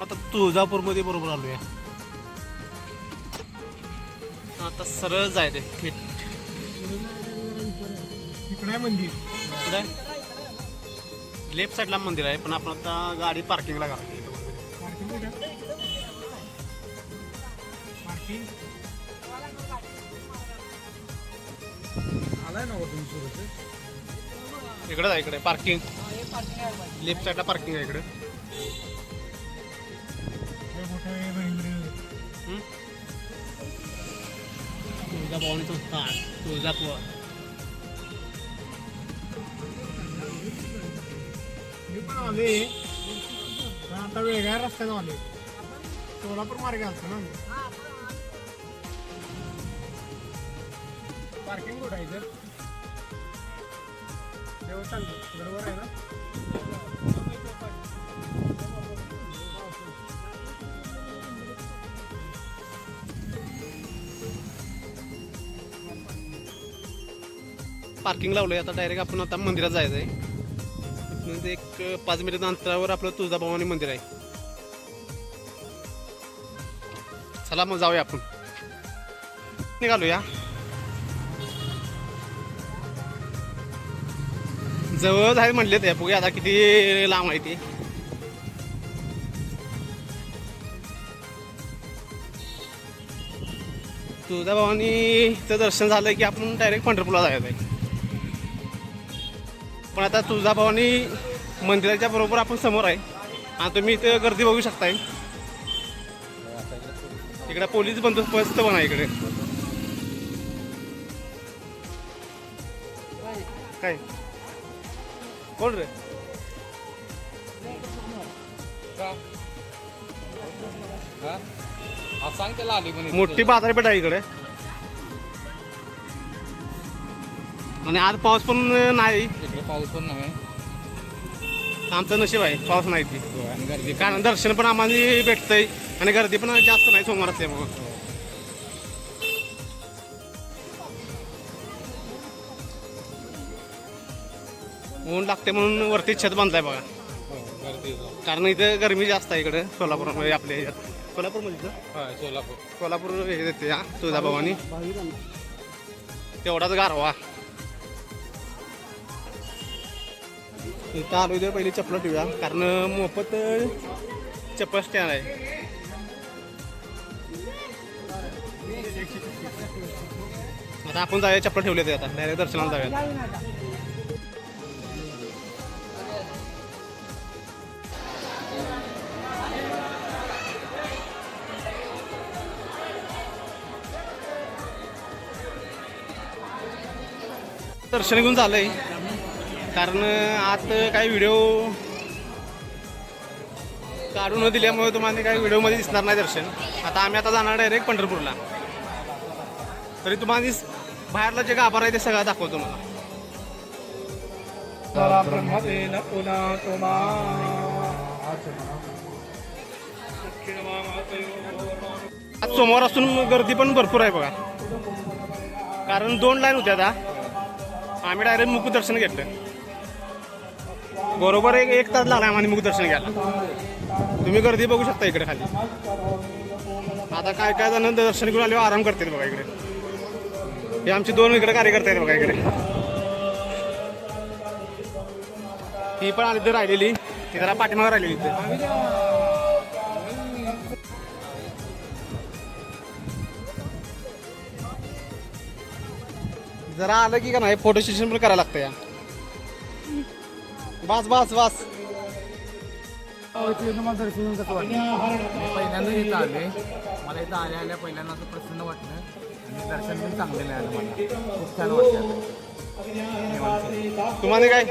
आता तुळजापूरमध्ये बरोबर आलोय. आता सरळ जायचं थेट. इकडे आहे मंदिर. कुठे लेफ्ट साईडला मंदिर आहे पण आपण आता गाडी पार्किंगला करा पार्किंग कुठे? पार्किंग आलाय ना वरून सुरत इकडे आहे इकडे. पार्किंग लेफ्ट साईडला पार्किंग आहे इकडे. हे मोठं आहे महेंद्र तुळजापूर. आले आता वेगळ्या रस्त्यानं आले. सोलापूर मार्गे आलतो ना पार्किंग कुठं आहे सर सांगतो बरोबर आहे ना? पार्किंग लावलंय. आता डायरेक्ट आपण आता मंदिरात जायचं आहे इथून एक पाच मिनिट अंतरावर आपलं तुळजाभवानी मंदिर आहे. चला मग जाऊया आपण. निघालूया. जवळ आहे म्हणले ते बघूया आता किती लांब आहे ते. तुळजाभवानीचं दर्शन झालं की आपण डायरेक्ट पंढरपूरला जायचं आहे. पण आता तुळजाभवानी मंदिराच्या बरोबर आपण समोर आहे. आणि तुम्ही इथं गर्दी बघू शकताय. इकडे पोलीस बंदोबस्त पण आहे इकडे. काय? कोण रे? मोठी बाजारपेठ आहे इकडे. आणि आज पाऊस पण नाही. इकडे पाऊस पण नाही. आमचं नशीब आहे पाऊस नाही ती. आणि गर्दी कारण दर्शन पण आम्हाला भेटतंय आणि गर्दी पण जास्त नाही सोमवार असल्यामुळं. ऊन लागते म्हणून वरती छत बांधलाय बघा. हो, गर्दी कारण इथं गरमी जास्त आहे इकडे सोलापूरमध्ये आपल्या ह्याच्यात. सोलापूरमध्ये इथं? हा सोलापूर. कोल्हापूर हे देते हा तुळजाभवानी. तेवढाच गारवा. इथं आलो इथे पहिले चप्पल ठेवूया कारण मोफत चप्पल स्टँड आहे. आता आपण जाऊया चप्पल ठेवले ते आता. डायरेक्ट दर्शनाला जाऊया. दर्शन घेऊन झालंय. कारण आत काही व्हिडिओ काढून दिल्यामुळे तुम्हाला काही व्हिडिओमध्ये दिसणार नाही दर्शन. आता आम्ही आता जाणार डायरेक्ट पंढरपूरला. तरी तुम्हाला बाहेरला जे गाभार आहे ते सगळं दाखवतो मला आज सोमवार असून गर्दी पण भरपूर आहे बघा. कारण दोन लाईन होत्या आता. आम्ही डायरेक्ट मुख दर्शन घेतलं. बरोबर एक एक तास लागला आम्हाला मुख दर्शन घ्यायला. तुम्ही गर्दी बघू शकता इकडे खाली. आता काय काय जण दर्शन घेऊन आले आराम करतात बघा इकडे. हे आमचे दोन इकडे कार्यकर्ते आहेत बघा इकडे. ही पण आली तर राहिलेली. ती जरा पाठीमागे राहिलेली इथे. जरा आलं की का नाही फोटो सेशन पण करायला लागतं या बस बस बस. पहिल्यांदा इथं आले. मला इथं आल्या आल्या पहिल्यांदा असं प्रसन्न वाटलं. आणि दर्शन पण चांगलं मिळालं मला खूप छान वाटलं तुम्हाला काय?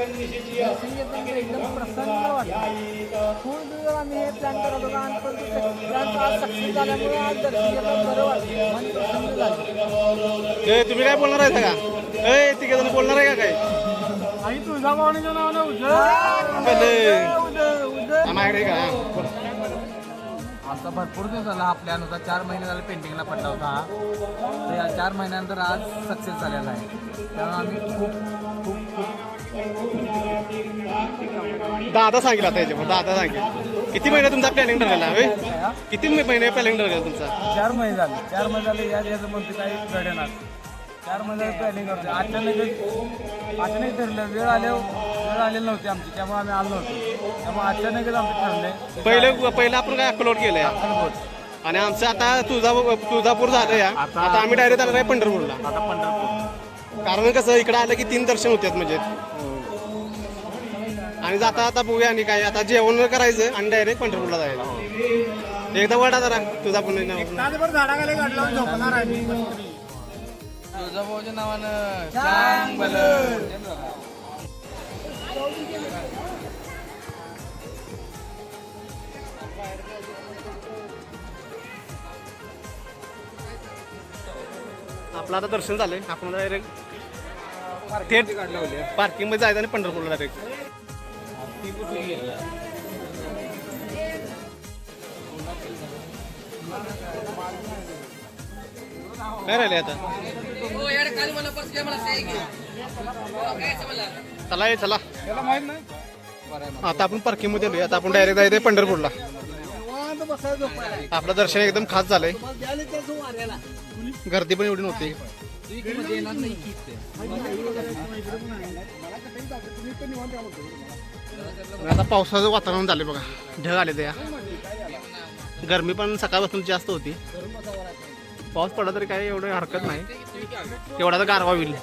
एकदम प्रसन्न वाटलं. खूप दिवस आम्ही हे प्लॅन करत होतो आणि पण प्लॅन आज सक्सेस झाल्यामुळे आज दर्शन घेतलं बरं वाटलं. मन प्रसन्न झालं. ए, तुम्ही काय बोलणार आहे का? ए तिघे जण बोलणार आहे का काय? आई. आमचा भरपूर दिवस झाला प्लॅन होता चार महिने झाले पेंडिंगला पडला होता हा. तर या चार महिन्यानंतर आज सक्सेस झालेला आहे. त्यामुळे आम्ही खूप खूप खूप दादा सांगेल आता याच्यावर. दादा सांगेल किती महिने तुमचा प्लॅनिंग ठरलेला? किती महिने प्लॅनिंग ठरलेला तुमचा? चार महिने झाले. चार महिने झाले या याचं म्हणते काही घडेनात चार महिने झाले प्लॅनिंग करतो अचानक अचानक ठरलं. वेळ आल्यावर वेळ आलेली नव्हती आमची. त्यामुळे आम्ही आलो नव्हतो. त्यामुळे अचानकच आमचं ठरलंय. पहिले पहिलं आपण काय अक्कलोट केलंय? अक्कलकोट आणि आमचं आता तुळजापूर तुळजापूर झालं या. आता आम्ही डायरेक्ट आलो आहे पंढरपूरला? आता पंढरपूर. कारण कसं इकडे आलं की तीन दर्शन होतात म्हणजे. आणि जाता आता बघूया आणि काय. आता जेवण करायचं आणि डायरेक्ट पंढरपूरला जायचं एकदा वडा जरा तुळजापूर नाव तासभर झाडाखाली लावून झोपणार आहे. तुळजाभाऊच्या नावानं चांग भलं. आपलं आता दर्शन झालंय. आपण डायरेक्ट थेट पार्किंगमध्ये जायचं आणि पंढरपूरला डायरेक्ट काय राहिले आता? चला ये चला. आता आपण पार्किंगमध्ये आलोय. आता आपण डायरेक्ट जायचंय पंढरपूरला. आपलं दर्शन एकदम खास झालंय. गर्दी पण एवढी नव्हती. आता पावसाचं वातावरण झालं बघा. ढग आले ते या. गरमी पण सकाळपासून जास्त होती. पाऊस पडला तरी काही एवढं हरकत नाही. तेवढा तर गारवा होईल.